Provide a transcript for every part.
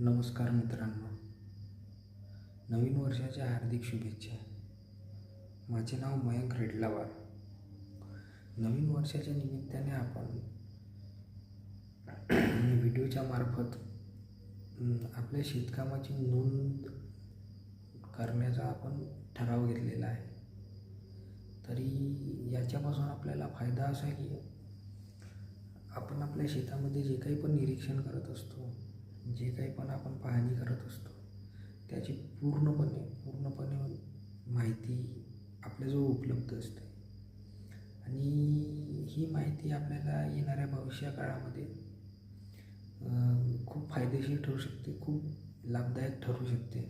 नमस्कार मित्रांनो. नवीन वर्षाच्या हार्दिक शुभेच्छा. माझे नाव मयंक रेडलावार. नवीन वर्षाच्या निमित्ताने आपण व्हिडिओच्या मार्फत आपल्या शेतकामाची नोंद करण्याचा आपण ठराव घेतलेला आहे. तरी याच्यापासून आपल्याला फायदा असा की आपण आपल्या शेतामध्ये जे काही पण निरीक्षण करत असतो जे काही पण आपण पाहणी करत असतो त्याची पूर्णपणे पूर्णपणे माहिती आपल्याजवळ उपलब्ध असते. आणि ही माहिती आपल्याला येणाऱ्या भविष्या काळामध्ये खूप फायदेशीर ठरू शकते खूप लाभदायक ठरू शकते.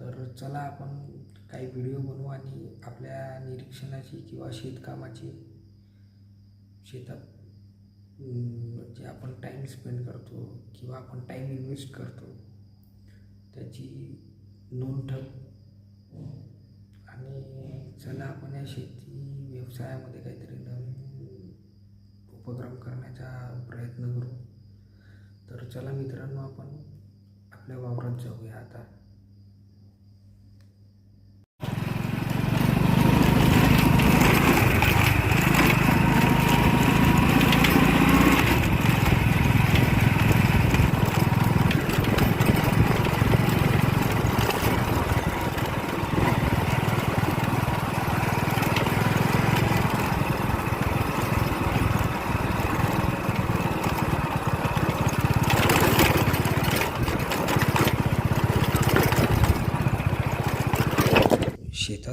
तर चला आपण काही व्हिडिओ बनवू आणि आपल्या निरीक्षणाची किंवा शेतकामाची शेतात जे म्हणजे आपण टाईम स्पेंड करतो किंवा आपण टाईम इन्व्हेस्ट करतो त्याची नोंद ठेवू. आणि चला आपण या शेती व्यवसायामध्ये काहीतरी नवीन उपक्रम करण्याचा प्रयत्न करू. तर चला मित्रांनो आपण आपल्या वावरात जाऊया आता.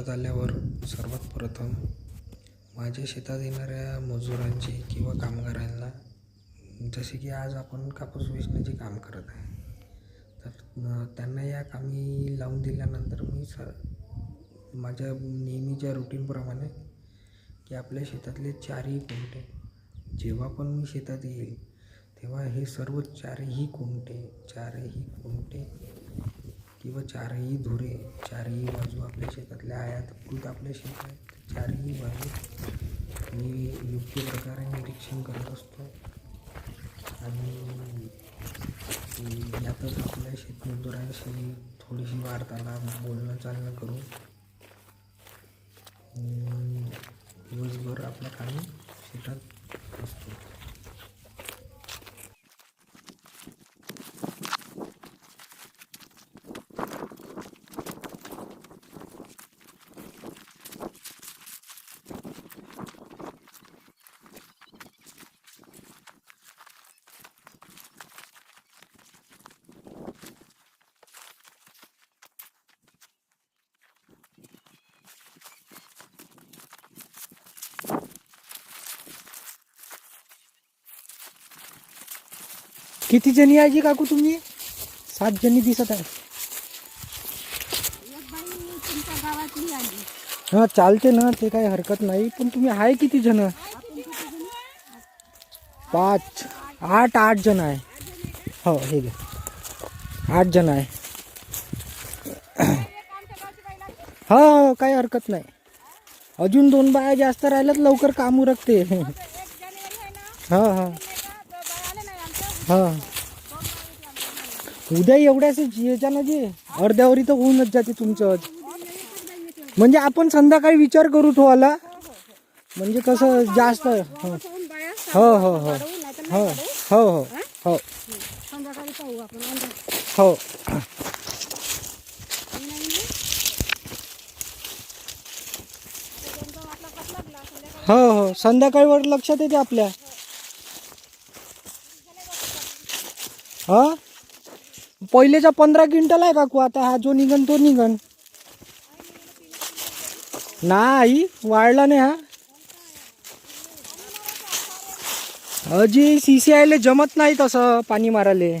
शेतात आल्यावर सर्वात प्रथम माझ्या शेतात येणाऱ्या मजुरांची किंवा कामगारांना जसे की आज आपण कापूस वेचण्याचे काम करत आहे तर त्यांना या कामी लावून दिल्यानंतर मी स माझ्या नेहमीच्या रुटीनप्रमाणे की आपल्या शेतातले चारही कोणते जेव्हा पण मी शेतात येईल तेव्हा हे सर्व चारही कोणते चारही कोणते किंवा चारही धुरे चारही बाजू आपल्या शेतातल्या आयातकृत कृत आपल्या शेतात चारही बाजू मी योग्य प्रकारे निरीक्षण करत असतो. आणि यातच आपल्या शेतमजुरांशी थोडीशी वार्तालाप बोलणं चालणं करून दिवसभर आपलं कामी शेतात किती जणी आहे जी काकू तुम्ही सात जणी दिसत आहे हा चालते ना ते काही हरकत नाही पण तुम्ही आहे किती जण? पाच आठ आठ जण आहे. हो हे घे. आठ जण आहे. हो हो काही हरकत नाही. अजून दोन बाया जास्त राहिल्यात लवकर काम उरकते. हा हा. हा. उद्या एवढ्याच याच्यानं जे अर्ध्यावरी तर होऊनच जाते तुमचं म्हणजे आपण संध्याकाळी विचार करू तो आला. म्हणजे कसं जास्त हो. हो हो हो. हो हो हो हो. हो. हो हो. संध्याकाळीवर लक्षात येते आपल्या. हा? पहिलेचा पंधरा क्विंटल आहे काकू आता हा जो निघन तो निघन. नाही वाढला नाही हा. अजी सी सी आयले जमत नाही तसं पाणी माराले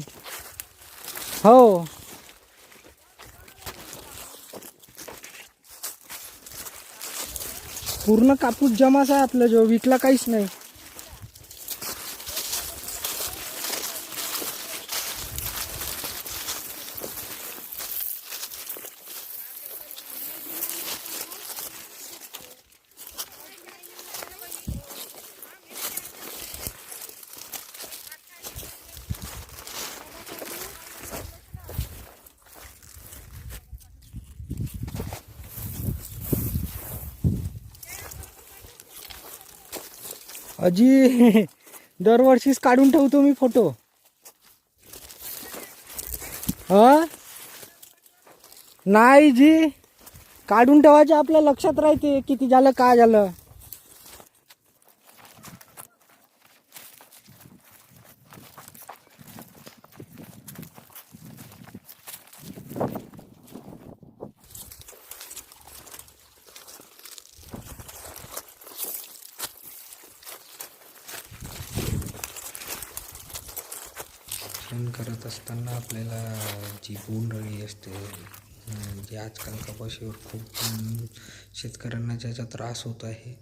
हो. पूर्ण कापूस जमाच आहे आपलं जो विकला काहीच नाही. अजी दरवर्षीच काढून ठेवतो मी फोटो. हा? नाही जी काढून ठेवायचे आपल्या लक्षात राहते किती झालं काय झालं. करत असताना आपल्याला जी बोंडअळी असते जे जी आजकाल कपाशीवर खूप शेतकऱ्यांना ज्याचा त्रास होत आहे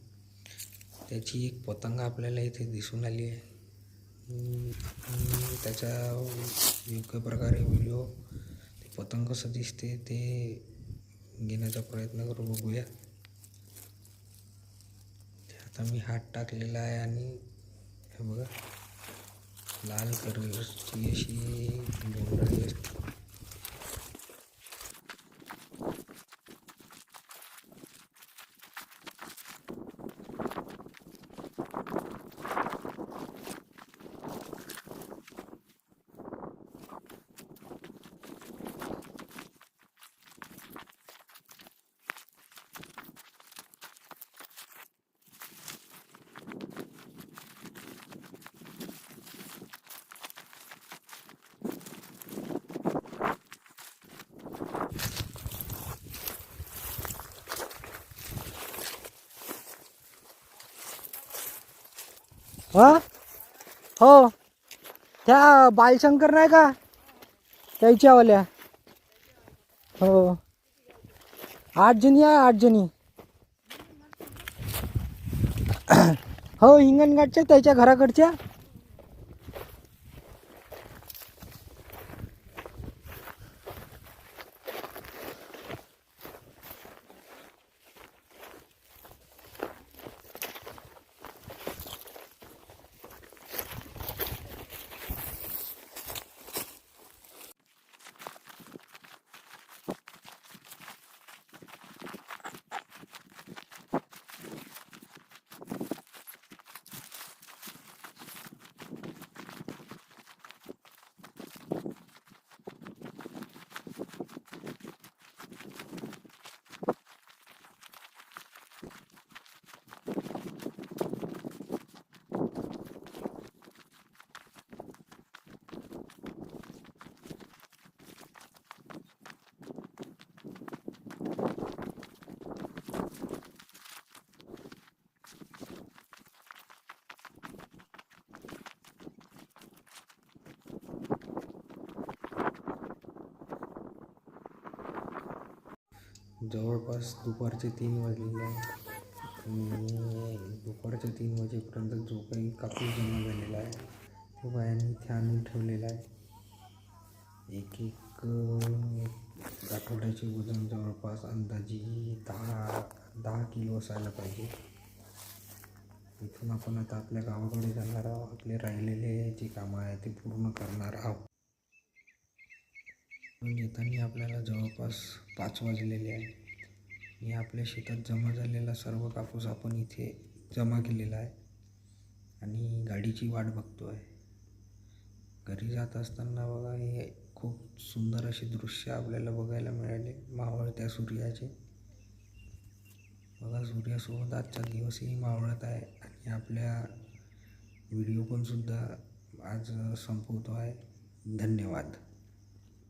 त्याची एक पतंग आपल्याला इथे दिसून आली आहे. त्याचा योग्य प्रकारे व्हिडिओ ते पतंग कसं दिसते ते घेण्याचा प्रयत्न करू बघूया. आता मी हात टाकलेला आहे आणि हे बघा. लाल कलरची अशी बोंडळी असते हा हो. त्या बालशंकर नाही का? त्याच्यावाल्या. हो. आठ जणी आहे आठ जणी हो हिंगणघाटच्या त्याच्या घराकडच्या. जवळपास दुपारचे तीन वाजलेले आहे आणि दुपारच्या तीन वाजेपर्यंत जो काही कापूस जमा झालेला आहे तो बायांनी इथे आणून ठेवलेला आहे. एक एक आठवड्याचे वजन जवळपास अंदाजे दहा दहा किलो असायला पाहिजे. इथून आपण आता आपल्या गावाकडे जाणार आहोत. आपले राहिलेले जे कामं आहे ते पूर्ण करणार आहोत. येताना आपल्याला जवळपास पाच वाजलेले आहे आणि आपल्या शेतात जमा झालेला सर्व कापूस आपण इथे जमा केलेला आहे. आणि गाडीची वाट बघतो आहे घरी जात असताना बघा हे खूप सुंदर असे दृश्य आपल्याला बघायला मिळाले. मावळत्या सूर्याचे. बघा सूर्यासोबत आजचा दिवसही मावळत आहे. आणि आपल्या व्हिडिओ पण सुद्धा आज संपवतो आहे. धन्यवाद.